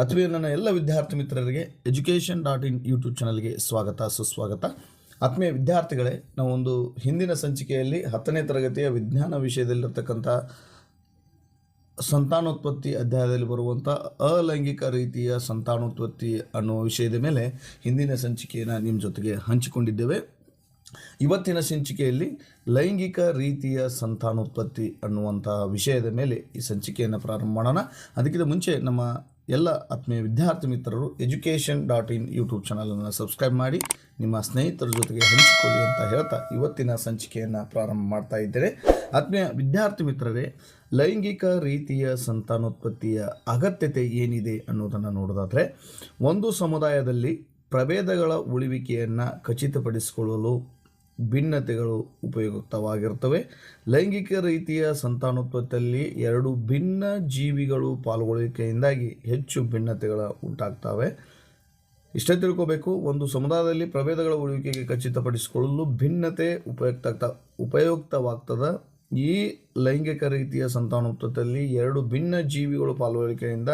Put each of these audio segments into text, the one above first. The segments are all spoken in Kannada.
ಆತ್ಮೀಯ ನನ್ನ ಎಲ್ಲ ವಿದ್ಯಾರ್ಥಿ ಮಿತ್ರರಿಗೆ ಎಜುಕೇಷನ್ ಡಾಟ್ ಇನ್ ಯೂಟ್ಯೂಬ್ ಚಾನಲ್ಗೆ ಸ್ವಾಗತ, ಸುಸ್ವಾಗತ. ಆತ್ಮೀಯ ವಿದ್ಯಾರ್ಥಿಗಳೇ, ನಾವು ಒಂದು ಹಿಂದಿನ ಸಂಚಿಕೆಯಲ್ಲಿ ಹತ್ತನೇ ತರಗತಿಯ ವಿಜ್ಞಾನ ವಿಷಯದಲ್ಲಿರ್ತಕ್ಕಂಥ ಸಂತಾನೋತ್ಪತ್ತಿ ಅಧ್ಯಾಯದಲ್ಲಿ ಬರುವಂಥ ಅಲೈಂಗಿಕ ರೀತಿಯ ಸಂತಾನೋತ್ಪತ್ತಿ ಅನ್ನೋ ವಿಷಯದ ಮೇಲೆ ಹಿಂದಿನ ಸಂಚಿಕೆಯನ್ನು ನಿಮ್ಮ ಜೊತೆಗೆ ಹಂಚಿಕೊಂಡಿದ್ದೇವೆ. ಇವತ್ತಿನ ಸಂಚಿಕೆಯಲ್ಲಿ ಲೈಂಗಿಕ ರೀತಿಯ ಸಂತಾನೋತ್ಪತ್ತಿ ಅನ್ನುವಂತಹ ವಿಷಯದ ಮೇಲೆ ಈ ಸಂಚಿಕೆಯನ್ನು ಪ್ರಾರಂಭ ಮಾಡೋಣ. ಅದಕ್ಕಿಂತ ಮುಂಚೆ ನಮ್ಮ ಎಲ್ಲ ಆತ್ಮೀಯ ವಿದ್ಯಾರ್ಥಿ ಮಿತ್ರರು ಎಜುಕೇಷನ್ ಡಾಟ್ ಇನ್ ಯೂಟ್ಯೂಬ್ ಚಾನಲನ್ನು ಸಬ್ಸ್ಕ್ರೈಬ್ ಮಾಡಿ ನಿಮ್ಮ ಸ್ನೇಹಿತರ ಜೊತೆಗೆ ಹಂಚಿಕೊಳ್ಳಿ ಅಂತ ಹೇಳ್ತಾ ಇವತ್ತಿನ ಸಂಚಿಕೆಯನ್ನು ಪ್ರಾರಂಭ ಮಾಡ್ತಾ ಇದ್ದೇನೆ. ಆತ್ಮೀಯ ವಿದ್ಯಾರ್ಥಿ ಮಿತ್ರರೇ, ಲೈಂಗಿಕ ರೀತಿಯ ಸಂತಾನೋತ್ಪತ್ತಿಯ ಅಗತ್ಯತೆ ಏನಿದೆ ಅನ್ನೋದನ್ನು ನೋಡೋದಾದರೆ, ಒಂದು ಸಮುದಾಯದಲ್ಲಿ ಪ್ರಭೇದಗಳ ಉಳಿವಿಕೆಯನ್ನು ಖಚಿತಪಡಿಸಿಕೊಳ್ಳಲು ಭಿನ್ನತೆಗಳು ಉಪಯುಕ್ತವಾಗಿರ್ತವೆ ಲೈಂಗಿಕ ರೀತಿಯ ಸಂತಾನೋತ್ಪತ್ತಿಯಲ್ಲಿ ಎರಡು ಭಿನ್ನ ಜೀವಿಗಳು ಪಾಲ್ಗೊಳ್ಳುವಿಕೆಯಿಂದಾಗಿ ಹೆಚ್ಚು ಭಿನ್ನತೆಗಳು ಉಂಟಾಗ್ತವೆ. ಇಷ್ಟೇ ತಿಳ್ಕೋಬೇಕು, ಒಂದು ಸಮುದಾಯದಲ್ಲಿ ಪ್ರಭೇದಗಳ ಉಳಿವಿಕೆಗೆ ಖಚಿತಪಡಿಸಿಕೊಳ್ಳಲು ಭಿನ್ನತೆ ಉಪಯುಕ್ತ ಉಪಯುಕ್ತವಾಗ್ತದ. ಈ ಲೈಂಗಿಕ ರೀತಿಯ ಸಂತಾನೋತ್ಪತ್ತಿಯಲ್ಲಿ ಎರಡು ಭಿನ್ನ ಜೀವಿಗಳು ಪಾಲ್ಗೊಳ್ಳಿಕೆಯಿಂದ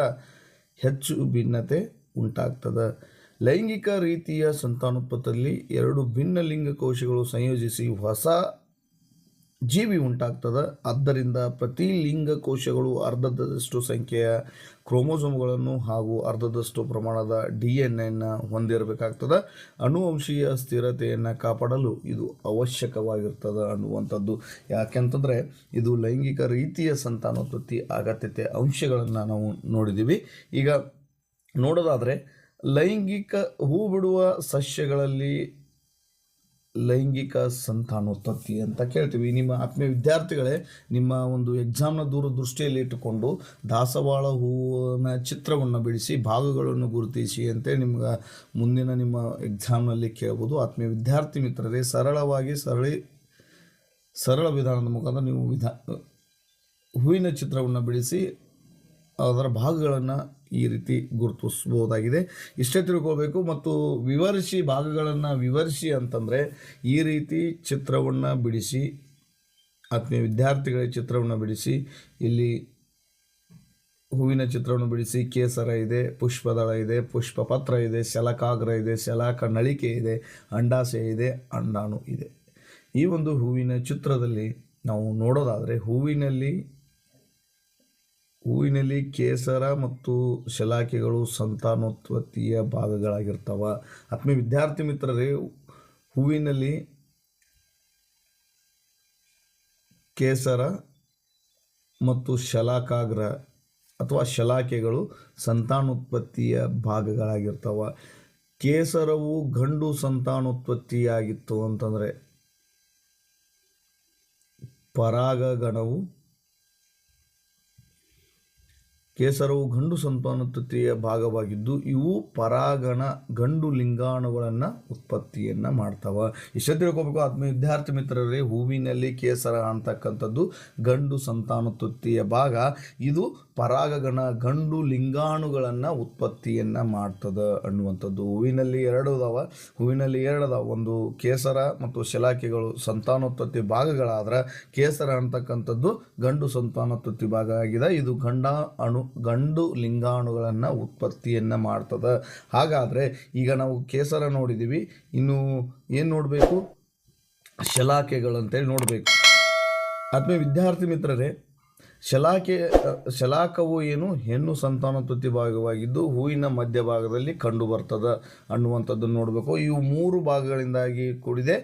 ಹೆಚ್ಚು ಭಿನ್ನತೆ ಉಂಟಾಗ್ತದೆ. ಲೈಂಗಿಕ ರೀತಿಯ ಸಂತಾನೋತ್ಪತ್ತಿಯಲ್ಲಿ ಎರಡು ಭಿನ್ನ ಲಿಂಗ ಕೋಶಗಳು ಸಂಯೋಜಿಸಿ ಹೊಸ ಜೀವಿ ಉಂಟಾಗ್ತದೆ. ಆದ್ದರಿಂದ ಪ್ರತಿ ಲಿಂಗ ಕೋಶಗಳು ಅರ್ಧದಷ್ಟು ಸಂಖ್ಯೆಯ ಕ್ರೋಮೋಸೋಮ್ಗಳನ್ನು ಹಾಗೂ ಅರ್ಧದಷ್ಟು ಪ್ರಮಾಣದ ಡಿ ಎನ್ ಎನ್ನು ಹೊಂದಿರಬೇಕಾಗ್ತದೆ. ಅನುವಂಶೀಯ ಸ್ಥಿರತೆಯನ್ನು ಕಾಪಾಡಲು ಇದು ಅವಶ್ಯಕವಾಗಿರ್ತದೆ ಅನ್ನುವಂಥದ್ದು. ಯಾಕೆಂತಂದರೆ ಇದು ಲೈಂಗಿಕ ರೀತಿಯ ಸಂತಾನೋತ್ಪತ್ತಿ ಅಗತ್ಯತೆ ಅಂಶಗಳನ್ನು ನಾವು ನೋಡಿದ್ದೀವಿ ಈಗ ನೋಡೋದಾದರೆ ಲೈಂಗಿಕ ಹೂ ಬಿಡುವ ಸಸ್ಯಗಳಲ್ಲಿ ಲೈಂಗಿಕ ಸಂತಾನೋತ್ಪತ್ತಿ ಅಂತ ಕೇಳ್ತೀವಿ. ನಿಮ್ಮ ಆತ್ಮೀಯ ವಿದ್ಯಾರ್ಥಿಗಳೇ, ನಿಮ್ಮ ಒಂದು ಎಕ್ಸಾಮ್ನ ದೂರ ದೃಷ್ಟಿಯಲ್ಲಿ ಇಟ್ಟುಕೊಂಡು ದಾಸವಾಳ ಹೂವಿನ ಚಿತ್ರವನ್ನು ಬಿಡಿಸಿ, ಭಾಗಗಳನ್ನು ಗುರುತಿಸಿ ಅಂತ ನಿಮ್ಗೆ ಮುಂದಿನ ನಿಮ್ಮ ಎಕ್ಸಾಮ್ನಲ್ಲಿ ಕೇಳ್ಬೋದು. ಆತ್ಮೀಯ ವಿದ್ಯಾರ್ಥಿ ಮಿತ್ರರೇ, ಸರಳವಾಗಿ ಸರಳಿ, ಸರಳ ವಿಧಾನದ ಮುಖಾಂತರ ನೀವು ವಿಧಾ, ಹೂವಿನ ಚಿತ್ರವನ್ನು ಬಿಡಿಸಿ ಅದರ ಭಾಗಗಳನ್ನು ಈ ರೀತಿ ಗುರುತಿಸ್ಬೋದಾಗಿದೆ. ಇಷ್ಟೇ ತಿಳ್ಕೊಳ್ಬೇಕು ಮತ್ತು ವಿವರಿಸಿ ಭಾಗಗಳನ್ನು ವಿವರಿಸಿ ಅಂತಂದರೆ ಈ ರೀತಿ ಚಿತ್ರವನ್ನು ಬಿಡಿಸಿ, ಆತ್ಮೀಯ ವಿದ್ಯಾರ್ಥಿಗಳ ಚಿತ್ರವನ್ನು ಬಿಡಿಸಿ, ಇಲ್ಲಿ ಹೂವಿನ ಚಿತ್ರವನ್ನು ಬಿಡಿಸಿ, ಕೇಸರ ಇದೆ, ಪುಷ್ಪದಳ ಇದೆ, ಪುಷ್ಪಪತ್ರ ಇದೆ, ಶಲಕಾಗ್ರ ಇದೆ, ಶಲಾಕ ನಳಿಕೆ ಇದೆ, ಅಂಡಾಶಯ ಇದೆ, ಅಂಡಾಣು ಇದೆ. ಈ ಒಂದು ಹೂವಿನ ಚಿತ್ರದಲ್ಲಿ ನಾವು ನೋಡೋದಾದರೆ ಹೂವಿನಲ್ಲಿ ಹೂವಿನಲ್ಲಿ ಕೇಸರ ಮತ್ತು ಶಲಾಕೆಗಳು ಸಂತಾನೋತ್ಪತ್ತಿಯ ಭಾಗಗಳಾಗಿರ್ತವೆ. ಆತ್ಮೀಯ ವಿದ್ಯಾರ್ಥಿ ಮಿತ್ರರೇ, ಹೂವಿನಲ್ಲಿ ಕೇಸರ ಮತ್ತು ಶಲಾಕಾಗ್ರ ಅಥವಾ ಶಲಾಕೆಗಳು ಸಂತಾನೋತ್ಪತ್ತಿಯ ಭಾಗಗಳಾಗಿರ್ತವೆ. ಕೇಸರವು ಗಂಡು ಸಂತಾನೋತ್ಪತ್ತಿಯಾಗಿತ್ತು ಅಂತಂದರೆ ಪರಾಗಗಣವು ಕೇಸರವು ಗಂಡು ಸಂತಾನೋತ್ಪತ್ತಿಯ ಭಾಗವಾಗಿದ್ದು, ಇವು ಪರಾಗಣ, ಗಂಡು ಲಿಂಗಾಣುಗಳನ್ನು ಉತ್ಪತ್ತಿಯನ್ನು ಮಾಡ್ತಾವ. ಇಷ್ಟ ತಿಳ್ಕೊಬೇಕು? ಆತ್ಮ ವಿದ್ಯಾರ್ಥಿ ಮಿತ್ರರೇ, ಹೂವಿನಲ್ಲಿ ಕೇಸರ ಅಂತಕ್ಕಂಥದ್ದು ಗಂಡು ಸಂತಾನೋತ್ಪತ್ತಿಯ ಭಾಗ. ಇದು ಪರಾಗಗಣ ಗಂಡು ಲಿಂಗಾಣುಗಳನ್ನು ಉತ್ಪತ್ತಿಯನ್ನು ಮಾಡ್ತದೆ ಅನ್ನುವಂಥದ್ದು. ಹೂವಿನಲ್ಲಿ ಎರಡು ಅದಾವ. ಹೂವಿನಲ್ಲಿ ಎರಡು ಅದಾವ. ಒಂದು ಕೇಸರ ಮತ್ತು ಶಲಾಕೆಗಳು ಸಂತಾನೋತ್ಪತ್ತಿ ಭಾಗಗಳಾದ್ರೆ ಕೇಸರ ಅಂತಕ್ಕಂಥದ್ದು ಗಂಡು ಸಂತಾನೋತ್ಪತ್ತಿ ಭಾಗ ಆಗಿದೆ. ಇದು ಗಂಡ ಅಣು ಗಂಡು ಲಿಂಗಾಣುಗಳನ್ನು ಉತ್ಪತ್ತಿಯನ್ನು ಮಾಡ್ತದೆ. ಹಾಗಾದರೆ ಈಗ ನಾವು ಕೇಸರ ನೋಡಿದ್ದೀವಿ ಇನ್ನು ಏನು ನೋಡಬೇಕು? ಶಲಾಕೆಗಳು ಅಂತೇಳಿ ನೋಡಬೇಕು. ಆತ್ಮೀಯ ವಿದ್ಯಾರ್ಥಿ ಮಿತ್ರರೇ ಶಲಾಕೆ ಶಲಾಕವು ಏನು? ಹೆಣ್ಣು ಸಂತಾನೋತ್ಪತ್ತಿ ಭಾಗವಾಗಿದ್ದು ಹೂವಿನ ಮಧ್ಯಭಾಗದಲ್ಲಿ ಕಂಡು ಬರ್ತದೆ ಅನ್ನುವಂಥದ್ದನ್ನು ನೋಡಬೇಕು. ಇವು ಮೂರು ಭಾಗಗಳಿಂದಾಗಿ ಕೂಡಿದೆ.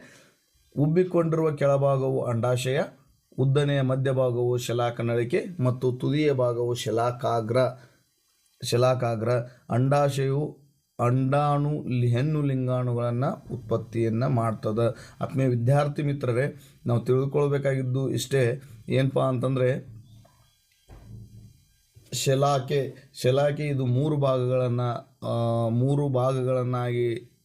ಉಬ್ಬಿಕೊಂಡಿರುವ ಕೆಳಭಾಗವು ಅಂಡಾಶಯ, ಉದ್ದನೆಯ ಮಧ್ಯಭಾಗವು ಶಲಾಕ ನಳಿಕೆ ಮತ್ತು ತುದಿಯ ಭಾಗವು ಶಲಾಕಾಗ್ರ ಶಲಾಕಾಗ್ರ. ಅಂಡಾಶಯವು ಅಂಡಾಣು ಹೆಣ್ಣು ಲಿಂಗಾಣುಗಳನ್ನು ಉತ್ಪತ್ತಿಯನ್ನು ಮಾಡ್ತದೆ. ಆತ್ಮೀಯ ವಿದ್ಯಾರ್ಥಿ ಮಿತ್ರರೇ, ನಾವು ತಿಳ್ಕೊಳ್ಬೇಕಾಗಿದ್ದು ಇಷ್ಟೇ. ಏನಪ್ಪ ಅಂತಂದರೆ ಶಲಾಕೆ ಶಲಾಕೆ ಇದು ಮೂರು ಭಾಗಗಳನ್ನು ಮೂರು ಭಾಗಗಳನ್ನಾಗಿ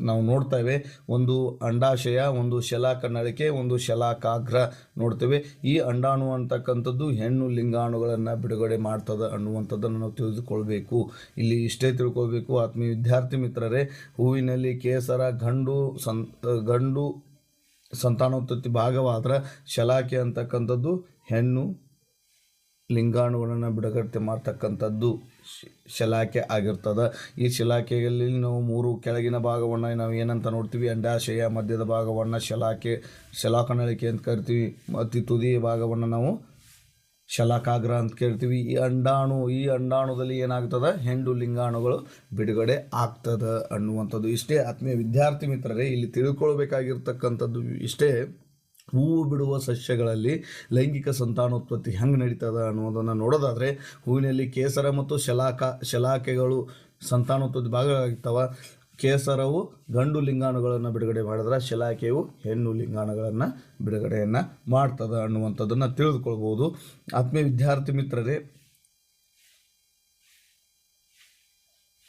ನಾವು ನೋಡ್ತೇವೆ ಒಂದು ಅಂಡಾಶಯ, ಒಂದು ಶಲಾ ನಳಿಕೆ ಒಂದು ಶಲಾಕಾಗ್ರ ನೋಡ್ತೇವೆ. ಈ ಅಂಡಾಣು ಅಂತಕ್ಕಂಥದ್ದು ಹೆಣ್ಣು ಲಿಂಗಾಣುಗಳನ್ನು ಬಿಡುಗಡೆ ಮಾಡ್ತದೆ ಅನ್ನುವಂಥದ್ದನ್ನು ನಾವು ತಿಳಿದುಕೊಳ್ಬೇಕು. ಇಲ್ಲಿ ಇಷ್ಟೇ ತಿಳ್ಕೊಬೇಕು ಆತ್ಮೀಯ ವಿದ್ಯಾರ್ಥಿ ಮಿತ್ರರೇ, ಹೂವಿನಲ್ಲಿ ಕೇಸರ, ಗಂಡು ಸಂ, ಗಂಡು ಸಂತಾನೋತ್ಪತ್ತಿ ಭಾಗವಾದ್ರೆ ಶಲಾಕೆ ಅಂತಕ್ಕಂಥದ್ದು ಹೆಣ್ಣು ಲಿಂಗಾಣುಗಳನ್ನು ಬಿಡುಗಡೆ ಮಾಡ್ತಕ್ಕಂಥದ್ದು ಶ್- ಶಲಾಕೆ ಆಗಿರ್ತದೆ. ಈ ಶಲಾಕೆಯಲ್ಲಿ ನಾವು ಮೂರು ಕೆಳಗಿನ ಭಾಗವನ್ನು ನಾವು ಏನಂತ ನೋಡ್ತೀವಿ? ಅಂಡಾಶಯ, ಮಧ್ಯದ ಭಾಗವನ್ನು ಶಲಾಕೆ, ಶಲಾಕನಳಿಕೆ ಅಂತ ಕರಿತೀವಿ. ಮತ್ತು ತುದಿ ಭಾಗವನ್ನು ನಾವು ಶಲಾಕಾಗ್ರ ಅಂತ ಕೇಳ್ತೀವಿ. ಈ ಅಂಡಾಣು, ಈ ಅಂಡಾಣುದಲ್ಲಿ ಏನಾಗ್ತದೆ? ಹೆಂಡು ಲಿಂಗಾಣುಗಳು ಬಿಡುಗಡೆ ಆಗ್ತದೆ ಅನ್ನುವಂಥದ್ದು. ಇಷ್ಟೇ ಆತ್ಮೀಯ ವಿದ್ಯಾರ್ಥಿ ಮಿತ್ರರೇ, ಇಲ್ಲಿ ತಿಳ್ಕೊಳ್ಬೇಕಾಗಿರ್ತಕ್ಕಂಥದ್ದು ಇಷ್ಟೇ. ಹೂವು ಬಿಡುವ ಸಸ್ಯಗಳಲ್ಲಿ ಲೈಂಗಿಕ ಸಂತಾನೋತ್ಪತ್ತಿ ಹೆಂಗೆ ನಡೀತದ ಅನ್ನೋದನ್ನು ನೋಡೋದಾದರೆ ಹೂವಿನಲ್ಲಿ ಕೇಸರ ಮತ್ತು ಶಲಾಕ, ಶಲಾಕೆಗಳು ಸಂತಾನೋತ್ಪತ್ತಿ ಭಾಗಗಳಾಗ್ತವೆ ಕೇಸರವು ಗಂಡು ಲಿಂಗಾಣುಗಳನ್ನು ಬಿಡುಗಡೆ ಮಾಡಿದ್ರೆ ಶಲಾಕೆಯು ಹೆಣ್ಣು ಲಿಂಗಾಣುಗಳನ್ನು ಬಿಡುಗಡೆಯನ್ನು ಮಾಡ್ತದೆ ಅನ್ನುವಂಥದ್ದನ್ನು ತಿಳಿದುಕೊಳ್ಬೋದು. ಆತ್ಮೀಯ ವಿದ್ಯಾರ್ಥಿ ಮಿತ್ರರೇ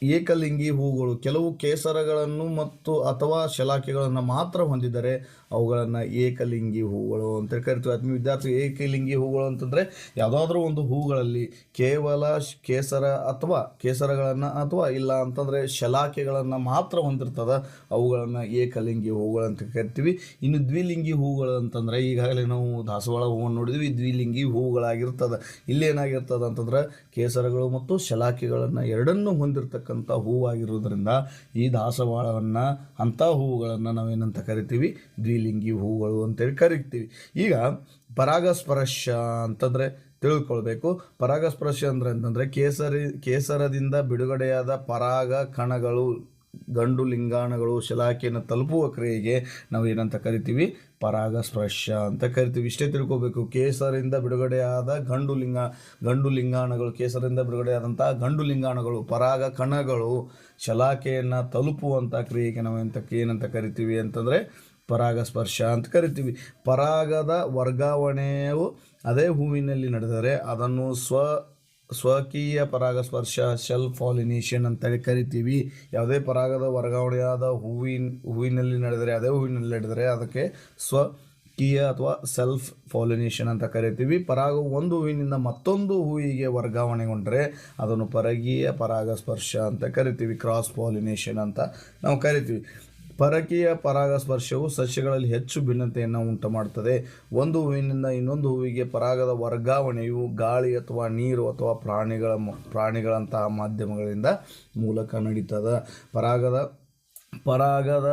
ಏಕಲಿಂಗಿ ಹೂಗಳು, ಕೆಲವು ಕೇಸರಗಳನ್ನು ಮತ್ತು ಅಥವಾ ಶಲಾಕೆಗಳನ್ನು ಮಾತ್ರ ಹೊಂದಿದರೆ ಅವುಗಳನ್ನು ಏಕಲಿಂಗಿ ಹೂಗಳು ಅಂತ ಕರಿತೀವಿ. ಆತ್ಮೀಯ ವಿದ್ಯಾರ್ಥಿ ಏಕಲಿಂಗಿ ಹೂಗಳು ಅಂತಂದರೆ ಯಾವುದಾದ್ರೂ ಒಂದು ಹೂಗಳಲ್ಲಿ ಕೇವಲ ಕೇಸರ ಅಥವಾ ಕೇಸರಗಳನ್ನು ಅಥವಾ ಇಲ್ಲ ಅಂತಂದರೆ ಶಲಾಕೆಗಳನ್ನು ಮಾತ್ರ ಹೊಂದಿರ್ತದೆ ಅವುಗಳನ್ನು ಏಕಲಿಂಗಿ ಹೂಗಳು ಅಂತ ಕರಿತೀವಿ. ಇನ್ನು ದ್ವಿಲಿಂಗಿ ಹೂಗಳು ಅಂತಂದರೆ ಈಗಾಗಲೇ ನಾವು ದಾಸವಾಳ ಹೂವನ್ನು ನೋಡಿದ್ವಿ. ದ್ವಿಲಿಂಗಿ ಹೂಗಳಾಗಿರ್ತದೆ. ಇಲ್ಲೇನಾಗಿರ್ತದೆ ಅಂತಂದ್ರೆ ಕೇಸರಗಳು ಮತ್ತು ಶಲಾಕೆಗಳನ್ನು ಎರಡನ್ನೂ ಹೊಂದಿರತಕ್ಕಂಥ ಹೂವಾಗಿರುವುದರಿಂದ ಈ ದಾಸವಾಳವನ್ನು ಅಂಥ ಹೂವುಗಳನ್ನು ನಾವೇನಂತ ಕರಿತೀವಿ? ದ್ವಿಲಿಂಗಿ ಹೂವುಗಳು ಅಂತೇಳಿ ಕರಿತೀವಿ. ಈಗ ಪರಾಗಸ್ಪರ್ಶ ಅಂತಂದರೆ ತಿಳ್ಕೊಳ್ಬೇಕು. ಪರಾಗಸ್ಪರ್ಶ ಅಂದ್ರೆ ಅಂತಂದರೆ ಕೇಸರಿ, ಕೇಸರದಿಂದ ಬಿಡುಗಡೆಯಾದ ಪರಾಗ ಕಣಗಳು ಗಂಡು ಲಿಂಗಾಣಗಳು ಶಲಾಖೆಯನ್ನು ತಲುಪುವ ಕ್ರಿಯೆಗೆ ನಾವು ಏನಂತ ಕರಿತೀವಿ? ಪರಾಗಸ್ಪರ್ಶ ಅಂತ ಕರಿತೀವಿ. ಇಷ್ಟೇ ತಿಳ್ಕೋಬೇಕು. ಕೇಸರಿಂದ ಬಿಡುಗಡೆಯಾದ ಗಂಡು ಲಿಂಗ, ಗಂಡು ಲಿಂಗಾಣಗಳು, ಕೇಸರಿಂದ ಬಿಡುಗಡೆಯಾದಂಥ ಗಂಡು ಲಿಂಗಾಣಗಳು, ಪರಾಗ ಕಣಗಳು ಶಲಾಖೆಯನ್ನು ತಲುಪುವಂಥ ಕ್ರಿಯೆಗೆ ನಾವು ಎಂತ ಏನಂತ ಕರಿತೀವಿ ಅಂತಂದರೆ ಪರಾಗಸ್ಪರ್ಶ ಅಂತ ಕರಿತೀವಿ. ಪರಾಗದ ವರ್ಗಾವಣೆಯು ಅದೇ ಹೂವಿನಲ್ಲಿ ನಡೆದರೆ ಅದನ್ನು ಸ್ವ ಸ್ವಕೀಯ ಪರಾಗಸ್ಪರ್ಶ ಸೆಲ್ಫ್ ಫಾಲಿನೇಷನ್ ಅಂತೇಳಿ ಕರಿತೀವಿ. ಯಾವುದೇ ಪರಾಗದ ವರ್ಗಾವಣೆಯಾದ ಹೂವಿನ, ಹೂವಿನಲ್ಲಿ ನಡೆದರೆ, ಅದೇ ಹೂವಿನಲ್ಲಿ ನಡೆದರೆ ಅದಕ್ಕೆ ಸ್ವಕೀಯ ಅಥವಾ ಸೆಲ್ಫ್ ಫಾಲಿನೇಷನ್ ಅಂತ ಕರಿತೀವಿ. ಪರಾಗ ಒಂದು ಹೂವಿನಿಂದ ಮತ್ತೊಂದು ಹೂವಿಗೆ ವರ್ಗಾವಣೆಗೊಂಡರೆ ಅದನ್ನು ಪರಗೀಯ ಪರಾಗಸ್ಪರ್ಶ ಅಂತ ಕರಿತೀವಿ. ಕ್ರಾಸ್ ಪಾಲಿನೇಷನ್ ಅಂತ ನಾವು ಕರಿತೀವಿ. ಪರಕೀಯ ಪರಾಗಸ್ಪರ್ಶವು ಸಸ್ಯಗಳಲ್ಲಿ ಹೆಚ್ಚು ಭಿನ್ನತೆಯನ್ನು ಉಂಟು ಮಾಡುತ್ತದೆ ಒಂದು ಹೂವಿನಿಂದ ಇನ್ನೊಂದು ಹೂವಿಗೆ ಪರಾಗದ ವರ್ಗಾವಣೆಯು ಗಾಳಿ ಅಥವಾ ನೀರು ಅಥವಾ ಪ್ರಾಣಿಗಳ ಪ್ರಾಣಿಗಳಂತಹ ಮಾಧ್ಯಮಗಳಿಂದ ಮೂಲಕ ನಡೀತದ. ಪರಾಗದ ಪರಾಗದ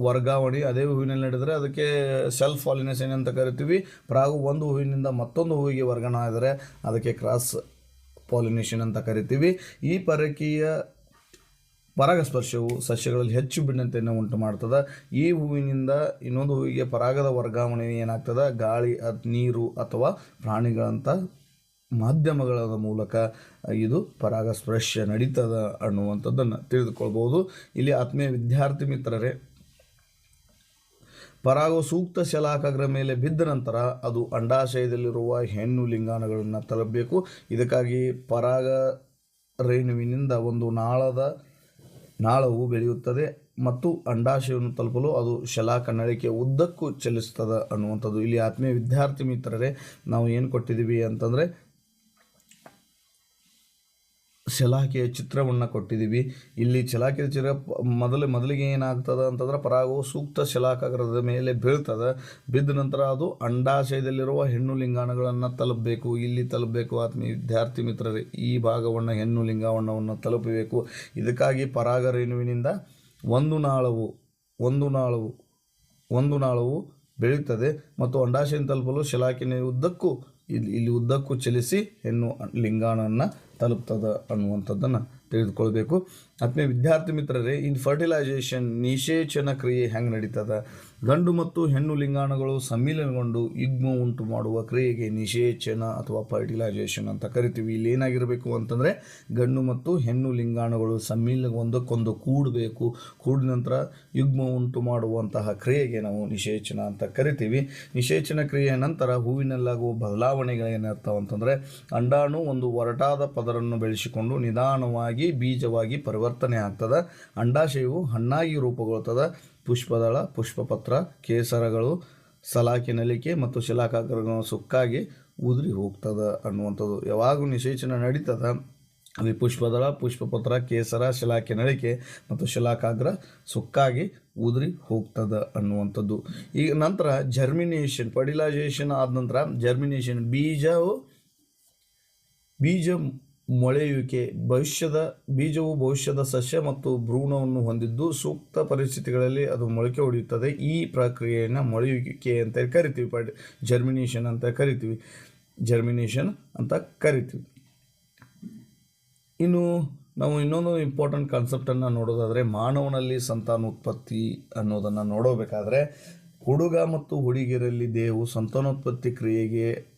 ವರ್ಗಾವಣೆ ಅದೇ ಹೂವಿನಲ್ಲಿ ನಡೆದರೆ ಅದಕ್ಕೆ ಸೆಲ್ಫ್ ಪಾಲಿನೇಷನ್ ಅಂತ ಕರಿತೀವಿ. ಪರಾಗ ಒಂದು ಹೂವಿನಿಂದ ಮತ್ತೊಂದು ಹೂವಿಗೆ ವರ್ಗಾವಣೆ ಆದರೆ ಅದಕ್ಕೆ ಕ್ರಾಸ್ ಪಾಲಿನೇಷನ್ ಅಂತ ಕರಿತೀವಿ. ಈ ಪರಕೀಯ ಪರಾಗಸ್ಪರ್ಶವು ಸಸ್ಯಗಳಲ್ಲಿ ಹೆಚ್ಚು ಭಿನ್ನತೆಯನ್ನು ಉಂಟು ಮಾಡ್ತದೆ ಈ ಹೂವಿನಿಂದ ಇನ್ನೊಂದು ಹೂವಿಗೆ ಪರಾಗದ ವರ್ಗಾವಣೆ ಏನಾಗ್ತದೆ? ಗಾಳಿ ನೀರು ಅಥವಾ ಪ್ರಾಣಿಗಳಂಥ ಮಾಧ್ಯಮಗಳ ಮೂಲಕ ಇದು ಪರಾಗಸ್ಪರ್ಶ ನಡೀತದ ಅನ್ನುವಂಥದ್ದನ್ನು ತಿಳಿದುಕೊಳ್ಬೋದು ಇಲ್ಲಿ ಆತ್ಮೀಯ ವಿದ್ಯಾರ್ಥಿ ಮಿತ್ರರೇ, ಪರಾಗವು ಸೂಕ್ತ ಶಲಾಕಾಗ್ರ ಮೇಲೆ ಬಿದ್ದ ನಂತರ ಅದು ಅಂಡಾಶಯದಲ್ಲಿರುವ ಹೆಣ್ಣು ಲಿಂಗಾಣಗಳನ್ನು ತಲುಪಬೇಕು. ಇದಕ್ಕಾಗಿ ಪರಾಗ ರೇಣುವಿನಿಂದ ಒಂದು ನಾಳದ ನಾಳವು ಬೆಳೆಯುತ್ತದೆ ಮತ್ತು ಅಂಡಾಶಯವನ್ನು ತಲುಪಲು ಅದು ಶಲಾ ನಳಿಕೆ ಉದ್ದಕ್ಕೂ ಚಲಿಸ್ತದೆ ಅನ್ನುವಂಥದ್ದು. ಇಲ್ಲಿ ಆತ್ಮೀಯ ವಿದ್ಯಾರ್ಥಿ ಮಿತ್ರರೇ, ನಾವು ಏನು ಕೊಟ್ಟಿದ್ದೀವಿ ಅಂತಂದರೆ ಶಲಾಕೆಯ ಚಿತ್ರವನ್ನು ಕೊಟ್ಟಿದ್ದೀವಿ. ಇಲ್ಲಿ ಶಲಾಕೆಯ ಚಿತ್ರ ಮೊದಲು ಮೊದಲಿಗೆ ಏನಾಗ್ತದೆ ಅಂತಂದ್ರೆ ಪರಾಗವು ಸೂಕ್ತ ಶಲಾಕಾಗ್ರದ ಮೇಲೆ ಬೀಳ್ತದೆ. ಬಿದ್ದ ನಂತರ ಅದು ಅಂಡಾಶಯದಲ್ಲಿರುವ ಹೆಣ್ಣು ಲಿಂಗಾಣಗಳನ್ನು ತಲುಪಬೇಕು. ಇಲ್ಲಿ ತಲುಪಬೇಕು ಆತ್ಮೀಯ ವಿದ್ಯಾರ್ಥಿ ಮಿತ್ರರೇ, ಈ ಭಾಗವನ್ನು ಹೆಣ್ಣು ಲಿಂಗಾವಣ್ಣವನ್ನು ತಲುಪಬೇಕು. ಇದಕ್ಕಾಗಿ ಪರಾಗ ರೇಣುವಿನಿಂದ ಒಂದು ನಾಳವು ಒಂದು ನಾಳವು ಒಂದು ನಾಳವು ಬೆಳೀತದೆ. ಮತ್ತು ಅಂಡಾಶಯ ತಲುಪಲು ಶಲಾಕಿನ ಉದ್ದಕ್ಕೂ ಇಲ್ಲಿ ಇಲ್ಲಿ ಉದ್ದಕ್ಕೂ ಚಲಿಸಿ ಹೆಣ್ಣು ಲಿಂಗಾಣವನ್ನು ತಲುಪ್ತದ ಅನ್ನುವಂಥದ್ದನ್ನು ತಿಳಿದುಕೊಳ್ಬೇಕು. ಆತ್ಮೀಯ ವಿದ್ಯಾರ್ಥಿ ಮಿತ್ರರೇ ಇನ್ ಫರ್ಟಿಲೈಸೇಷನ್ ನಿಷೇಚನ ಕ್ರಿಯೆ ಹೆಂಗೆ ನಡೀತದ? ಗಂಡು ಮತ್ತು ಹೆಣ್ಣು ಲಿಂಗಾಣುಗಳು ಸಮ್ಮಿಲನಗೊಂಡು ಯುಗ್ಮ ಉಂಟು ಮಾಡುವ ಕ್ರಿಯೆಗೆ ನಿಷೇಚನ ಅಥವಾ ಫರ್ಟಿಲೈಸೇಷನ್ ಅಂತ ಕರಿತೀವಿ. ಇಲ್ಲಿ ಏನಾಗಿರಬೇಕು ಅಂತಂದರೆ ಗಂಡು ಮತ್ತು ಹೆಣ್ಣು ಲಿಂಗಾಣುಗಳು ಸಮ್ಮಿಲ ಒಂದಕ್ಕೊಂದು ಕೂಡಬೇಕು. ಕೂಡಿದ ನಂತರ ಯುಗ್ಮ ಉಂಟು ಮಾಡುವಂತಹ ಕ್ರಿಯೆಗೆ ನಾವು ನಿಷೇಚನ ಅಂತ ಕರಿತೀವಿ. ನಿಷೇಚನ ಕ್ರಿಯೆಯ ನಂತರ ಹೂವಿನಲ್ಲಾಗುವ ಬದಲಾವಣೆಗಳೇನಿರ್ತಾವೆ ಅಂತಂದರೆ ಅಂಡಾಣು ಒಂದು ಒರಟಾದ ಪದರನ್ನು ಬೆಳೆಸಿಕೊಂಡು ನಿಧಾನವಾಗಿ ಬೀಜವಾಗಿ ಪರಿವರ್ತನೆ ಆಗ್ತದೆ. ಅಂಡಾಶಯವು ಹಣ್ಣಾಗಿ ರೂಪುಗೊಳ್ತದೆ. ಪುಷ್ಪದಳ, ಪುಷ್ಪಪತ್ರ, ಕೇಸರಗಳು, ಸಲಾಕಿ ನಲಿಕೆ ಮತ್ತು ಶಿಲಾಕಾಗ್ರಗಳು ಸುಕ್ಕಾಗಿ ಉದುರಿ ಹೋಗ್ತದೆ ಅನ್ನುವಂಥದ್ದು. ಯಾವಾಗೂ ನಿಶೇಚನ ನಡೀತದ. ಅಲ್ಲಿ ಪುಷ್ಪದಳ, ಪುಷ್ಪಪತ್ರ, ಕೇಸರ ಶಿಲಾಕೆ ನಳಿಕೆ ಮತ್ತು ಶಿಲಾಕಾಗ್ರ ಸುಕ್ಕಾಗಿ ಉದುರಿ ಹೋಗ್ತದ ಅನ್ನುವಂಥದ್ದು. ಈಗ ನಂತರ ಜರ್ಮಿನೇಷನ್ ಫರ್ಟಿಲೈಸೇಷನ್ ಆದ ನಂತರ ಜರ್ಮಿನೇಷನ್ ಬೀಜವು ಬೀಜ ಮೊಳೆಯುವಿಕೆ. ಭವಿಷ್ಯದ ಬೀಜವು ಭವಿಷ್ಯದ ಸಸ್ಯ ಮತ್ತು ಭ್ರೂಣವನ್ನು ಹೊಂದಿದ್ದು ಸೂಕ್ತ ಪರಿಸ್ಥಿತಿಗಳಲ್ಲಿ ಅದು ಮೊಳಕೆ ಹೊಡೆಯುತ್ತದೆ ಈ ಪ್ರಕ್ರಿಯೆಯನ್ನು ಮೊಳೆಯುವಿಕೆ ಅಂತ ಕರಿತೀವಿ. ಪಡ್ ಜರ್ಮಿನೇಷನ್ ಅಂತ ಕರಿತೀವಿ. ಜರ್ಮಿನೇಷನ್ ಅಂತ ಕರಿತೀವಿ. ಇನ್ನು ನಾವು ಇನ್ನೊಂದು ಇಂಪಾರ್ಟೆಂಟ್ ಕಾನ್ಸೆಪ್ಟನ್ನು ನೋಡೋದಾದರೆ ಮಾನವನಲ್ಲಿ ಸಂತಾನೋತ್ಪತ್ತಿ ಅನ್ನೋದನ್ನು ನೋಡಬೇಕಾದ್ರೆ ಹುಡುಗ ಮತ್ತು ಹುಡುಗಿಯರಲ್ಲಿ ದೇಹವು ಸಂತಾನೋತ್ಪತ್ತಿ ಕ್ರಿಯೆಗೆ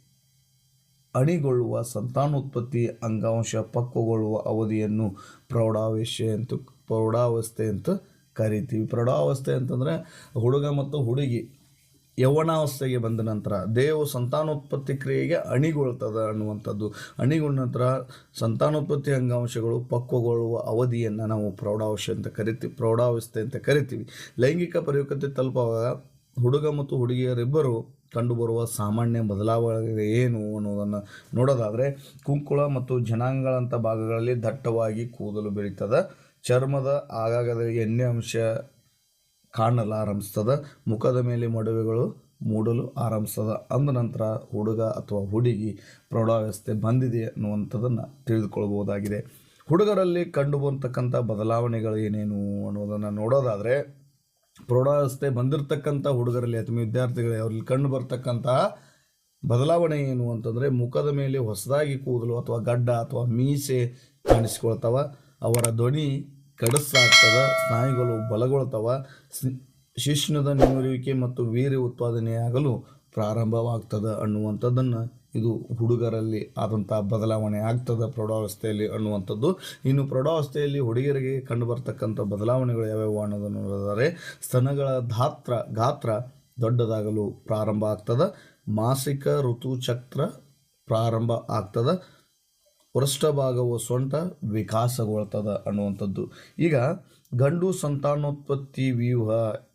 ಅಣಿಗೊಳ್ಳುವ ಸಂತಾನೋತ್ಪತ್ತಿ ಅಂಗಾಂಶ ಪಕ್ವಗೊಳ್ಳುವ ಅವಧಿಯನ್ನು ಪ್ರೌಢಾವಸ್ಥೆ ಅಂತ ಪ್ರೌಢಾವಸ್ಥೆ ಅಂತ ಕರಿತೀವಿ. ಪ್ರೌಢಾವಸ್ಥೆ ಅಂತಂದರೆ ಹುಡುಗ ಮತ್ತು ಹುಡುಗಿ ಯೌವನಾವಸ್ಥೆಗೆ ಬಂದ ನಂತರ ದೇಹವು ಸಂತಾನೋತ್ಪತ್ತಿ ಕ್ರಿಯೆಗೆ ಅಣಿಗೊಳ್ತದೆ ಅನ್ನುವಂಥದ್ದು. ಅಣಿಗೊಂಡ ನಂತರ ಸಂತಾನೋತ್ಪತ್ತಿ ಅಂಗಾಂಶಗಳು ಪಕ್ವಗೊಳ್ಳುವ ಅವಧಿಯನ್ನು ನಾವು ಪ್ರೌಢಾವಸ್ಥೆ ಅಂತ ಕರಿತೀವಿ. ಪ್ರೌಢಾವಸ್ಥೆ ಅಂತ ಕರಿತೀವಿ. ಲೈಂಗಿಕ ಪರಿವಕತೆ ತಲುಪುವಾಗ ಹುಡುಗ ಮತ್ತು ಹುಡುಗಿಯರಿಬ್ಬರು ಕಂಡುಬರುವ ಸಾಮಾನ್ಯ ಬದಲಾವಣೆ ಏನು ಅನ್ನೋದನ್ನು ನೋಡೋದಾದರೆ, ಕುಂಕುಳ ಮತ್ತು ಜನಾಂಗಗಳಂಥ ಭಾಗಗಳಲ್ಲಿ ದಟ್ಟವಾಗಿ ಕೂದಲು ಬೆಳೀತದೆ, ಚರ್ಮದ ಆಗಾಗದ ಎಣ್ಣೆ ಅಂಶ ಕಾಣಲಾರಂಭಿಸ್ತದೆ, ಮುಖದ ಮೇಲೆ ಮಡುವೆಗಳು ಮೂಡಲು ಆರಂಭಿಸ್ತದೆ, ಅಂದ ನಂತರ ಹುಡುಗ ಅಥವಾ ಹುಡುಗಿ ಪ್ರೌಢಾವಸ್ಥೆ ಬಂದಿದೆ ಅನ್ನುವಂಥದ್ದನ್ನು ತಿಳಿದುಕೊಳ್ಬೋದಾಗಿದೆ ಹುಡುಗರಲ್ಲಿ ಕಂಡುಬರ್ತಕ್ಕಂಥ ಬದಲಾವಣೆಗಳು ಏನೇನು ಅನ್ನೋದನ್ನು ನೋಡೋದಾದರೆ ಪ್ರೌಢಾವಸ್ಥೆ ಬಂದಿರತಕ್ಕಂಥ ಹುಡುಗರಲ್ಲಿ ಅಥವಾ ವಿದ್ಯಾರ್ಥಿಗಳೇ ಅವ್ರಲ್ಲಿ ಕಂಡು ಬರ್ತಕ್ಕಂಥ ಬದಲಾವಣೆ ಏನು ಅಂತಂದರೆ ಮುಖದ ಮೇಲೆ ಹೊಸದಾಗಿ ಕೂದಲು ಅಥವಾ ಗಡ್ಡ ಅಥವಾ ಮೀಸೆ ಕಾಣಿಸ್ಕೊಳ್ತವ, ಅವರ ಧ್ವನಿ ಕಡಸಾಗ್ತದ, ಸ್ನಾಯುಗಳು ಬಲಗೊಳ್ತಾವ ಶಿಶ್ನದ ನಿಮರುವಿಕೆ ಮತ್ತು ವೀರ್ಯ ಉತ್ಪಾದನೆಯಾಗಲು ಪ್ರಾರಂಭವಾಗ್ತದೆ ಅನ್ನುವಂಥದ್ದನ್ನು ಇದು ಹುಡುಗರಲ್ಲಿ ಆದಂಥ ಬದಲಾವಣೆ ಆಗ್ತದೆ ಪ್ರೌಢಾವಸ್ಥೆಯಲ್ಲಿ ಅನ್ನುವಂಥದ್ದು. ಇನ್ನು ಪ್ರೌಢಾವಸ್ಥೆಯಲ್ಲಿ ಹುಡುಗಿಯರಿಗೆ ಕಂಡುಬರ್ತಕ್ಕಂಥ ಬದಲಾವಣೆಗಳು ಯಾವ್ಯಾವು ಅನ್ನೋದನ್ನು ನೋಡಿದರೆ ಸ್ತನಗಳ ಧಾತ್ರ, ಗಾತ್ರ ದೊಡ್ಡದಾಗಲು ಪ್ರಾರಂಭ ಆಗ್ತದೆ. ಮಾಸಿಕ ಋತುಚಕ್ರ ಪ್ರಾರಂಭ ಆಗ್ತದೆ. ಪೃಷ್ಠಭಾಗವು ಸೊಂಟ ವಿಕಾಸಗೊಳ್ತದೆ ಅನ್ನುವಂಥದ್ದು. ಈಗ ಗಂಡು ಸಂತಾನೋತ್ಪತ್ತಿ ವ್ಯೂಹ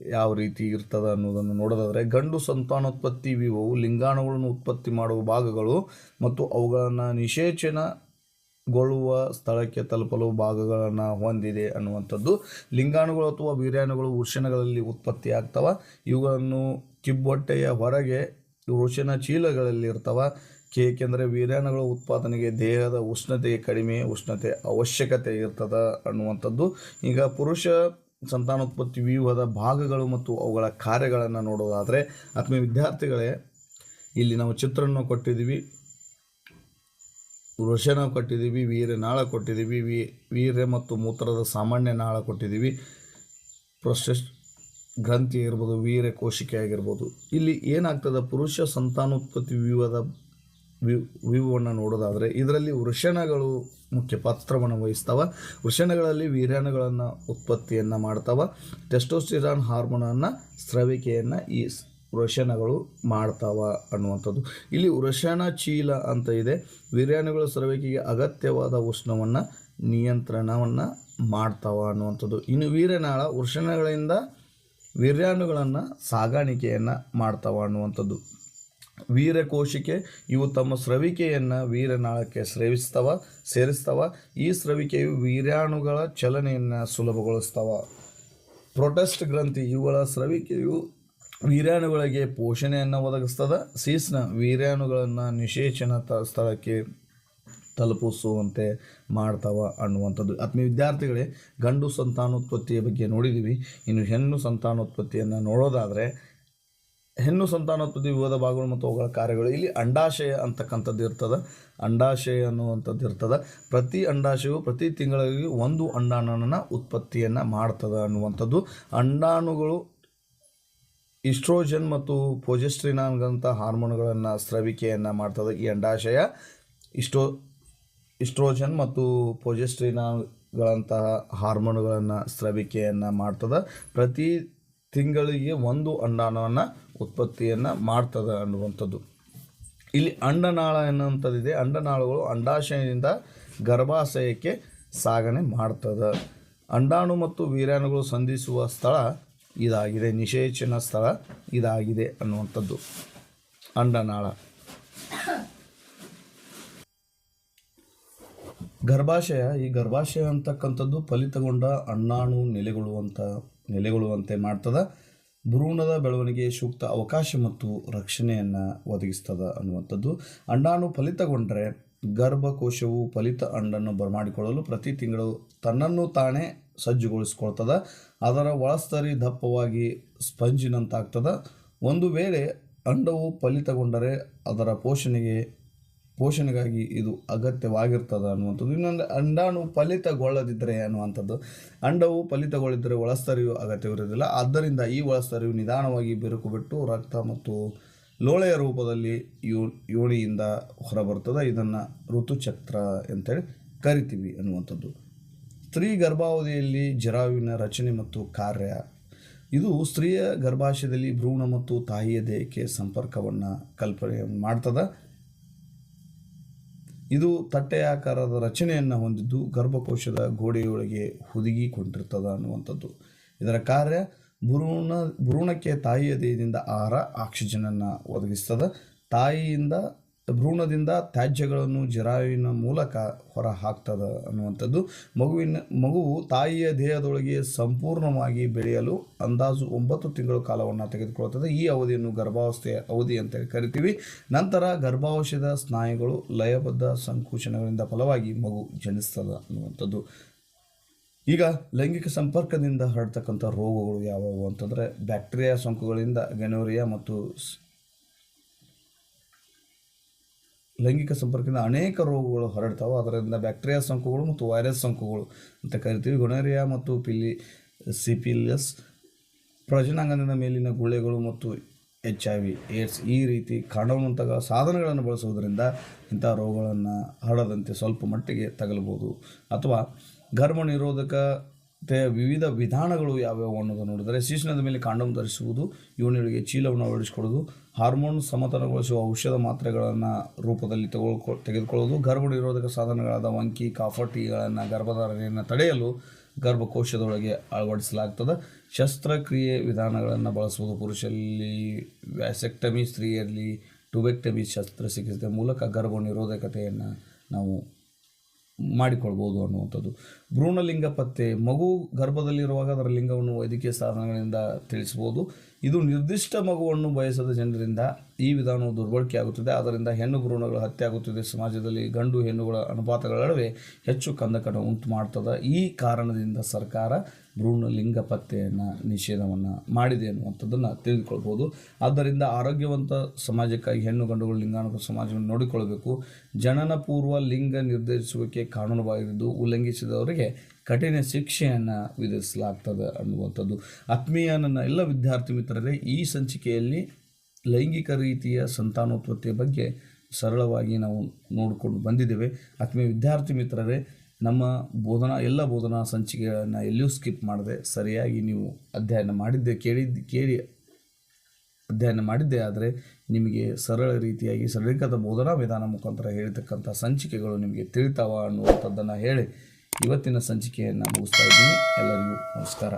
ಯಾವ ರೀತಿ ಇರ್ತದೆ ಅನ್ನೋದನ್ನು ನೋಡೋದಾದರೆ, ಗಂಡು ಸಂತಾನೋತ್ಪತ್ತಿ ವ್ಯೂಹವು ಲಿಂಗಾಣುಗಳನ್ನು ಉತ್ಪತ್ತಿ ಮಾಡುವ ಭಾಗಗಳು ಮತ್ತು ಅವುಗಳನ್ನು ನಿಷೇಚನಗೊಳ್ಳುವ ಸ್ಥಳಕ್ಕೆ ತಲುಪಲು ಭಾಗಗಳನ್ನು ಹೊಂದಿದೆ ಅನ್ನುವಂಥದ್ದು. ಲಿಂಗಾಣುಗಳು ಅಥವಾ ವೀರ್ಯಾಣುಗಳು ವೃಷಣಗಳಲ್ಲಿ ಉತ್ಪತ್ತಿ ಆಗ್ತವೆ ಇವುಗಳನ್ನು ಕಿಬ್ಬೊಟ್ಟೆಯ ಹೊರಗೆ ವೃಷಣ ಚೀಲಗಳಲ್ಲಿ ಇರ್ತವ. ಏಕೆಂದರೆ ವೀರ್ಯಾಣುಗಳ ಉತ್ಪಾದನೆಗೆ ದೇಹದ ಉಷ್ಣತೆ ಕಡಿಮೆ, ಉಷ್ಣತೆ ಅವಶ್ಯಕತೆ ಇರ್ತದೆ ಅನ್ನುವಂಥದ್ದು. ಈಗ ಪುರುಷ ಸಂತಾನೋತ್ಪತ್ತಿ ವ್ಯೂಹದ ಭಾಗಗಳು ಮತ್ತು ಅವುಗಳ ಕಾರ್ಯಗಳನ್ನು ನೋಡೋದಾದರೆ ಆತ್ಮ ವಿದ್ಯಾರ್ಥಿಗಳೇ, ಇಲ್ಲಿ ನಾವು ಚಿತ್ರವನ್ನು ಕೊಟ್ಟಿದ್ದೀವಿ. ವೃಷನ ಕೊಟ್ಟಿದ್ದೀವಿ, ವೀರ್ಯನಾಳ ಕೊಟ್ಟಿದ್ದೀವಿ, ವೀ, ವೀರ್ಯ ಮತ್ತು ಮೂತ್ರದ ಸಾಮಾನ್ಯ ನಾಳ ಕೊಟ್ಟಿದ್ದೀವಿ. ಪ್ರೊಸೆಸ್ ಗ್ರಂಥಿ ಆಗಿರ್ಬೋದು ವೀರ್ಯ ಕೋಶಿಕೆ ಆಗಿರ್ಬೋದು. ಇಲ್ಲಿ ಏನಾಗ್ತದೆ, ಪುರುಷ ಸಂತಾನೋತ್ಪತ್ತಿ ವ್ಯೂಹದ ವ್ಯೂ ವ್ಯೂವನ್ನು ನೋಡೋದಾದರೆ ಇದರಲ್ಲಿ ವೃಷಣಗಳು ಮುಖ್ಯ ಪಾತ್ರವನ್ನು ವಹಿಸ್ತಾವ. ವೃಷಣಗಳಲ್ಲಿ ವೀರ್ಯಾಣುಗಳನ್ನು ಉತ್ಪತ್ತಿಯನ್ನು ಮಾಡ್ತಾವ. ಟೆಸ್ಟೋಸ್ಟಿರಾನ್ ಹಾರ್ಮೋನನ್ನು ಸ್ರವಿಕೆಯನ್ನು ಈ ವೃಷಣಗಳು ಮಾಡ್ತಾವ ಅನ್ನುವಂಥದ್ದು. ಇಲ್ಲಿ ವೃಷಣ ಚೀಲ ಅಂತ ಇದೆ. ವೀರ್ಯಾಣುಗಳ ಸ್ರವಿಕೆಗೆ ಅಗತ್ಯವಾದ ಉಷ್ಣವನ್ನು, ನಿಯಂತ್ರಣವನ್ನು ಮಾಡ್ತಾವ ಅನ್ನುವಂಥದ್ದು. ಇನ್ನು ವೀರ್ಯನಾಳ ವೃಷಣಗಳಿಂದ ವೀರ್ಯಾಣುಗಳನ್ನು ಸಾಗಾಣಿಕೆಯನ್ನು ಮಾಡ್ತಾವ ಅನ್ನುವಂಥದ್ದು. ವೀರ್ಯಕೋಶಿಕೆ ಇವು ತಮ್ಮ ಸ್ರವಿಕೆಯನ್ನು ವೀರನಾಳಕ್ಕೆ ಸ್ರವಿಸ್ತವ, ಸೇರಿಸ್ತವ. ಈ ಸ್ರವಿಕೆಯು ವೀರ್ಯಾಣುಗಳ ಚಲನೆಯನ್ನು ಸುಲಭಗೊಳಿಸ್ತವ. ಪ್ರೊಟೆಸ್ಟ್ ಗ್ರಂಥಿ, ಇವುಗಳ ಸ್ರವಿಕೆಯು ವೀರ್ಯಾಣುಗಳಿಗೆ ಪೋಷಣೆಯನ್ನು ಒದಗಿಸ್ತದ. ಸೀಸ್ನ ವೀರ್ಯಾಣುಗಳನ್ನು ನಿಶೇಚನ ತ, ಸ್ಥಳಕ್ಕೆ ತಲುಪಿಸುವಂತೆ ಮಾಡ್ತಾವ ಅನ್ನುವಂಥದ್ದು. ಆತ್ಮೀಯ ವಿದ್ಯಾರ್ಥಿಗಳೇ, ಗಂಡು ಸಂತಾನೋತ್ಪತ್ತಿಯ ಬಗ್ಗೆ ನೋಡಿದ್ದೀವಿ. ಇನ್ನು ಹೆಣ್ಣು ಸಂತಾನೋತ್ಪತ್ತಿಯನ್ನು ನೋಡೋದಾದರೆ ಹೆಣ್ಣು ಸಂತಾನೋತ್ಪತ್ತಿ ವಿವಿಧ ಭಾಗಗಳು ಮತ್ತು ಅವುಗಳ ಕಾರ್ಯಗಳು. ಇಲ್ಲಿ ಅಂಡಾಶಯ ಅಂತಕ್ಕಂಥದ್ದು ಇರ್ತದೆ. ಅಂಡಾಶಯ ಅನ್ನುವಂಥದ್ದು ಇರ್ತದೆ. ಪ್ರತಿ ಅಂಡಾಶಯವು ಪ್ರತಿ ತಿಂಗಳಿಗೆ ಒಂದು ಅಂಡಾಣನ ಉತ್ಪತ್ತಿಯನ್ನು ಮಾಡ್ತದೆ ಅನ್ನುವಂಥದ್ದು. ಅಂಡಾಣುಗಳು ಇಸ್ಟ್ರೋಜನ್ ಮತ್ತು ಪೊಜೆಸ್ಟ್ರಿನಾನ್ಗಂಥ ಹಾರ್ಮೋನ್ಗಳನ್ನು ಸ್ರವಿಕೆಯನ್ನು ಮಾಡ್ತದೆ ಈ ಅಂಡಾಶಯ. ಇಸ್ಟ್ರೋ, ಇಸ್ಟ್ರೋಜನ್ ಮತ್ತು ಪೊಜೆಸ್ಟ್ರಿನಾನ್ಗಳಂತಹ ಹಾರ್ಮೋನ್ಗಳನ್ನು ಸ್ರವಿಕೆಯನ್ನು ಮಾಡ್ತದೆ. ಪ್ರತಿ ತಿಂಗಳಿಗೆ ಒಂದು ಅಂಡಾಣವನ್ನು ಉತ್ಪತ್ತಿಯನ್ನು ಮಾಡ್ತದೆ ಅನ್ನುವಂಥದ್ದು. ಇಲ್ಲಿ ಅಂಡನಾಳ ಎನ್ನುವಂಥದ್ದಿದೆ. ಅಂಡನಾಳಗಳು ಅಂಡಾಶಯದಿಂದ ಗರ್ಭಾಶಯಕ್ಕೆ ಸಾಗಣೆ ಮಾಡ್ತದೆ. ಅಂಡಾಣು ಮತ್ತು ವೀರ್ಯಾಣುಗಳು ಸಂಧಿಸುವ ಸ್ಥಳ ಇದಾಗಿದೆ. ನಿಷೇಚನ ಸ್ಥಳ ಇದಾಗಿದೆ ಅನ್ನುವಂಥದ್ದು. ಅಂಡನಾಳ. ಗರ್ಭಾಶಯ, ಈ ಗರ್ಭಾಶಯ ಅಂತಕ್ಕಂಥದ್ದು ಫಲಿತಗೊಂಡ ಅಣ್ಣಾಣು ನೆಲೆಗೊಳ್ಳುವಂಥ, ನೆಲೆಗೊಳ್ಳುವಂತೆ ಮಾಡ್ತದೆ. ಭ್ರೂಣದ ಬೆಳವಣಿಗೆ ಸೂಕ್ತ ಅವಕಾಶ ಮತ್ತು ರಕ್ಷಣೆಯನ್ನು ಒದಗಿಸ್ತದೆ ಅನ್ನುವಂಥದ್ದು. ಅಂಡಾಣು ಫಲಿತಗೊಂಡರೆ ಗರ್ಭಕೋಶವು ಫಲಿತ ಅಂಡನ್ನು ಬರಮಾಡಿಕೊಳ್ಳಲು ಪ್ರತಿ ತಿಂಗಳು ತನ್ನನ್ನು ತಾನೇ ಸಜ್ಜುಗೊಳಿಸ್ಕೊಳ್ತದ. ಅದರ ಒಳಸ್ತರಿ ದಪ್ಪವಾಗಿ ಸ್ಪಂಜಿನಂತಾಗ್ತದ. ಒಂದು ವೇಳೆ ಅಂಡವು ಫಲಿತಗೊಂಡರೆ ಅದರ ಪೋಷಣೆಗೆ ಪೋಷಣೆಗಾಗಿ ಇದು ಅಗತ್ಯವಾಗಿರ್ತದೆ ಅನ್ನುವಂಥದ್ದು. ಇನ್ನೊಂದು ಅಂಡಾಣು ಫಲಿತಗೊಳ್ಳದಿದ್ದರೆ ಅನ್ನುವಂಥದ್ದು ಅಂಡವು ಫಲಿತಗೊಳ್ಳಿದ್ದರೆ ಒಳಸ್ತರಿಯು ಅಗತ್ಯವಿರುವುದಿಲ್ಲ. ಆದ್ದರಿಂದ ಈ ಒಳಸ್ತರಿಯು ನಿಧಾನವಾಗಿ ಬಿರುಕು ಬಿಟ್ಟು ರಕ್ತ ಮತ್ತು ಲೋಳೆಯ ರೂಪದಲ್ಲಿ ಯೋ, ಯೋನಿಯಿಂದ ಹೊರಬರ್ತದೆ ಇದನ್ನು ಋತುಚಕ್ರ ಅಂತೇಳಿ ಕರಿತೀವಿ ಅನ್ನುವಂಥದ್ದು. ಸ್ತ್ರೀ ಗರ್ಭಾವಧಿಯಲ್ಲಿ ಜರಾವಿನ ರಚನೆ ಮತ್ತು ಕಾರ್ಯ. ಇದು ಸ್ತ್ರೀಯ ಗರ್ಭಾಶಯದಲ್ಲಿ ಭ್ರೂಣ ಮತ್ತು ತಾಯಿಯ ದೇಹಕ್ಕೆ ಸಂಪರ್ಕವನ್ನು ಕಲ್ಪನೆ ಮಾಡ್ತದೆ. ಇದು ತಟ್ಟೆಯಾಕಾರದ ರಚನೆಯನ್ನು ಹೊಂದಿದ್ದು ಗರ್ಭಕೋಶದ ಗೋಡೆಯೊಳಗೆ ಹುದುಗಿಕೊಂಡಿರ್ತದೆ ಅನ್ನುವಂಥದ್ದು. ಇದರ ಕಾರ್ಯ ಭ್ರೂಣ, ಭ್ರೂಣಕ್ಕೆ ತಾಯಿಯ ದೇಹದಿಂದ ಆಹಾರ, ಆಕ್ಸಿಜನನ್ನು ಒದಗಿಸ್ತದೆ. ತಾಯಿಯಿಂದ ಭ್ರೂಣದಿಂದ ತ್ಯಾಜ್ಯಗಳನ್ನು ಜರಾಯುವಿನ ಮೂಲಕ ಹೊರ ಹಾಕ್ತದ ಅನ್ನುವಂಥದ್ದು. ಮಗುವಿನ, ಮಗುವು ತಾಯಿಯ ದೇಹದೊಳಗೆ ಸಂಪೂರ್ಣವಾಗಿ ಬೆಳೆಯಲು ಅಂದಾಜು ಒಂಬತ್ತು ತಿಂಗಳ ಕಾಲವನ್ನು ತೆಗೆದುಕೊಳ್ಳುತ್ತದೆ. ಈ ಅವಧಿಯನ್ನು ಗರ್ಭಾವಸ್ಥೆಯ ಅವಧಿ ಅಂತ ಕರಿತೀವಿ. ನಂತರ ಗರ್ಭಾವಶದ ಸ್ನಾಯುಗಳು ಲಯಬದ್ಧ ಸಂಕುಚನಗಳಿಂದ ಫಲವಾಗಿ ಮಗು ಜನಿಸ್ತದೆ ಅನ್ನುವಂಥದ್ದು. ಈಗ ಲೈಂಗಿಕ ಸಂಪರ್ಕದಿಂದ ಹರಡ್ತಕ್ಕಂಥ ರೋಗಗಳು ಯಾವುವು ಅಂತಂದರೆ ಬ್ಯಾಕ್ಟೀರಿಯಾ ಸೋಂಕುಗಳಿಂದ ಗೆನೋರಿಯಾ ಮತ್ತು ಸ್- ಲೈಂಗಿಕ ಸಂಪರ್ಕದಿಂದ ಅನೇಕ ರೋಗಗಳು ಹರಡ್ತಾವೆ. ಅದರಿಂದ ಬ್ಯಾಕ್ಟೀರಿಯಾ ಸೋಂಕುಗಳು ಮತ್ತು ವೈರಸ್ ಸೋಂಕುಗಳು ಅಂತ ಕರಿತೀವಿ. ಗೊನೇರಿಯಾ ಮತ್ತು ಪಿಲಿ ಸಿಪಿಲಿಯಸ್ ಪ್ರಜನಾಂಗದ ಮೇಲಿನ ಗುಳ್ಳೆಗಳು ಮತ್ತು ಎಚ್ ಐ ವಿ, ಏಡ್ಸ್ ಈ ರೀತಿ ಕಾಣುವಂತಹ ಸಾಧನಗಳನ್ನು ಬಳಸುವುದರಿಂದ ಇಂಥ ರೋಗಗಳನ್ನು ಹರಡದಂತೆ ಸ್ವಲ್ಪ ಮಟ್ಟಿಗೆ ತಗಲಬಹುದು. ಅಥವಾ ಗರ್ಭ ನಿರೋಧಕತೆಯ ವಿವಿಧ ವಿಧಾನಗಳು ಯಾವ್ಯಾವು ಅನ್ನೋದು ನೋಡಿದರೆ ಶಿಶುನದ ಮೇಲೆ ಕಾಂಡೋಮ್ ಧರಿಸುವುದು, ಯೋನಿಗಳಿಗೆ ಚೀಲವನ್ನು ಅಳವಡಿಸಿಕೊಳ್ಳೋದು ಹಾರ್ಮೋನ್ ಸಮತನಗೊಳಿಸುವ ಔಷಧ ಮಾತ್ರೆಗಳನ್ನು ರೂಪದಲ್ಲಿ ತಗೊಳ್ಕೊ ತೆಗೆದುಕೊಳ್ಳೋದು ಗರ್ಭ ನಿರೋಧಕ ಸಾಧನಗಳಾದ ವಂಕಿ ಕಾಫಟಿಗಳನ್ನು ಗರ್ಭಧಾರಣೆಯನ್ನು ತಡೆಯಲು ಗರ್ಭಕೋಶದೊಳಗೆ ಅಳವಡಿಸಲಾಗ್ತದೆ. ಶಸ್ತ್ರಕ್ರಿಯೆ ವಿಧಾನಗಳನ್ನು ಬಳಸುವುದು ಪುರುಷರಲ್ಲಿ ವ್ಯಾಸೆಕ್ಟಮಿ ಸ್ತ್ರೀಯರಲ್ಲಿ ಟುಬೆಕ್ಟಮಿ ಶಸ್ತ್ರಚಿಕಿತ್ಸೆ ಮೂಲಕ ಗರ್ಭ ನಿರೋಧಕತೆಯನ್ನು ನಾವು ಮಾಡಿಕೊಳ್ಬೋದು ಅನ್ನುವಂಥದ್ದು. ಭ್ರೂಣಲಿಂಗ ಪತ್ತೆ, ಮಗು ಗರ್ಭದಲ್ಲಿರುವಾಗ ಅದರ ಲಿಂಗವನ್ನು ವೈದ್ಯಕೀಯ ಸಾಧನಗಳಿಂದ ತಿಳಿಸಬಹುದು. ಇದು ನಿರ್ದಿಷ್ಟ ಮಗುವನ್ನು ಬಯಸದ ಜನರಿಂದ ಈ ವಿಧಾನವು ದುರ್ಬಳಕೆ ಆಗುತ್ತದೆ. ಆದ್ದರಿಂದ ಹೆಣ್ಣು ಭ್ರೂಣಗಳು ಹತ್ಯೆ ಆಗುತ್ತಿದೆ. ಸಮಾಜದಲ್ಲಿ ಗಂಡು ಹೆಣ್ಣುಗಳ ಅನುಪಾತಗಳ ನಡುವೆ ಹೆಚ್ಚು ಕಂದಕಡ ಉಂಟು ಮಾಡ್ತದೆ. ಈ ಕಾರಣದಿಂದ ಸರ್ಕಾರ ಭ್ರೂಣ ಲಿಂಗ ಪತ್ತೆಯನ್ನು ನಿಷೇಧವನ್ನು ಮಾಡಿದೆ ಅನ್ನುವಂಥದ್ದನ್ನು ತಿಳಿದುಕೊಳ್ಬೋದು ಆದ್ದರಿಂದ ಆರೋಗ್ಯವಂತ ಸಮಾಜಕ್ಕಾಗಿ ಹೆಣ್ಣು ಗಂಡುಗಳು ಲಿಂಗಾನುಕ ಸಮಾಜವನ್ನು ನೋಡಿಕೊಳ್ಳಬೇಕು. ಜನನ ಪೂರ್ವ ಲಿಂಗ ನಿರ್ಧರಿಸುವಿಕೆ ಕಾನೂನುವಾಗಿದ್ದು ಉಲ್ಲಂಘಿಸಿದವರಿಗೆ ಕಠಿಣ ಶಿಕ್ಷೆಯನ್ನು ವಿಧಿಸಲಾಗ್ತದೆ ಅನ್ನುವಂಥದ್ದು. ಆತ್ಮೀಯ ನನ್ನ ಎಲ್ಲ ವಿದ್ಯಾರ್ಥಿ ಮಿತ್ರರೇ, ಈ ಸಂಚಿಕೆಯಲ್ಲಿ ಲೈಂಗಿಕ ರೀತಿಯ ಸಂತಾನೋತ್ಪತ್ತಿಯ ಬಗ್ಗೆ ಸರಳವಾಗಿ ನಾವು ನೋಡಿಕೊಂಡು ಬಂದಿದ್ದೇವೆ. ಆತ್ಮೀಯ ವಿದ್ಯಾರ್ಥಿ ಮಿತ್ರರೇ, ನಮ್ಮ ಬೋಧನಾ, ಎಲ್ಲ ಬೋಧನಾ ಸಂಚಿಕೆಗಳನ್ನು ಎಲ್ಲಿಯೂ ಸ್ಕಿಪ್ ಮಾಡದೆ ಸರಿಯಾಗಿ ನೀವು ಅಧ್ಯಯನ ಮಾಡಿದ್ದೆ ಕೇಳಿದ್ದು ಕೇಳಿ ಅಧ್ಯಯನ ಮಾಡಿದ್ದೆ ಆದರೆ ನಿಮಗೆ ಸರಳ ರೀತಿಯಾಗಿ ಸರಳೀಕೃತ ಬೋಧನಾ ವಿಧಾನ ಮುಖಾಂತರ ಹೇಳ್ತಕ್ಕಂಥ ಸಂಚಿಕೆಗಳು ನಿಮಗೆ ತಿಳಿತಾವ ಅನ್ನುವಂಥದ್ದನ್ನು ಹೇಳಿ ಇವತ್ತಿನ ಸಂಚಿಕೆಯನ್ನು ಮುಗಿಸ್ತಾ ಇದ್ದೀನಿ. ಎಲ್ಲರಿಗೂ ನಮಸ್ಕಾರ.